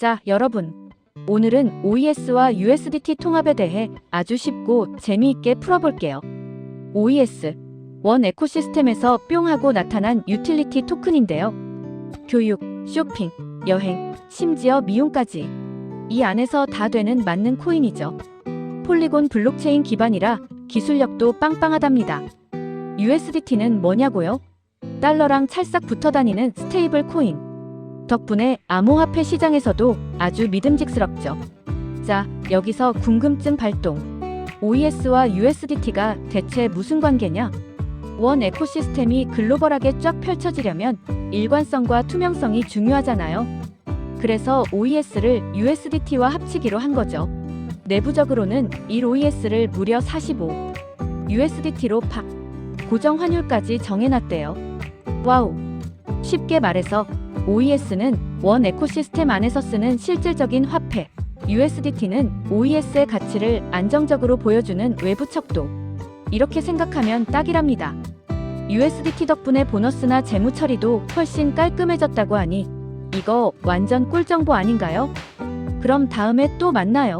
자, 여러분. 오늘은 OES와 USDT 통합에 대해 아주 쉽고 재미있게 풀어볼게요. OES. 원 에코시스템에서 뿅 하고 나타난 유틸리티 토큰인데요. 교육, 쇼핑, 여행, 심지어 미용까지. 이 안에서 다 되는 맞는 코인이죠. 폴리곤 블록체인 기반이라 기술력도 빵빵하답니다. USDT는 뭐냐고요? 달러랑 찰싹 붙어 다니는 스테이블 코인. 덕분에 암호화폐 시장에서도 아주 믿음직스럽죠. 자, 여기서 궁금증 발동. OES와 USDT가 대체 무슨 관계냐? 원 에코시스템이 글로벌하게 쫙 펼쳐지려면 일관성과 투명성이 중요하잖아요. 그래서 OES를 USDT와 합치기로 한 거죠. 내부적으로는 1 OES를 무려 45, USDT로 팍, 고정 환율까지 정해놨대요. 와우. 쉽게 말해서 OES는 원 에코시스템 안에서 쓰는 실질적인 화폐, USDT는 OES의 가치를 안정적으로 보여주는 외부 척도. 이렇게 생각하면 딱이랍니다. USDT 덕분에 보너스나 재무 처리도 훨씬 깔끔해졌다고 하니 이거 완전 꿀 정보 아닌가요? 그럼 다음에 또 만나요.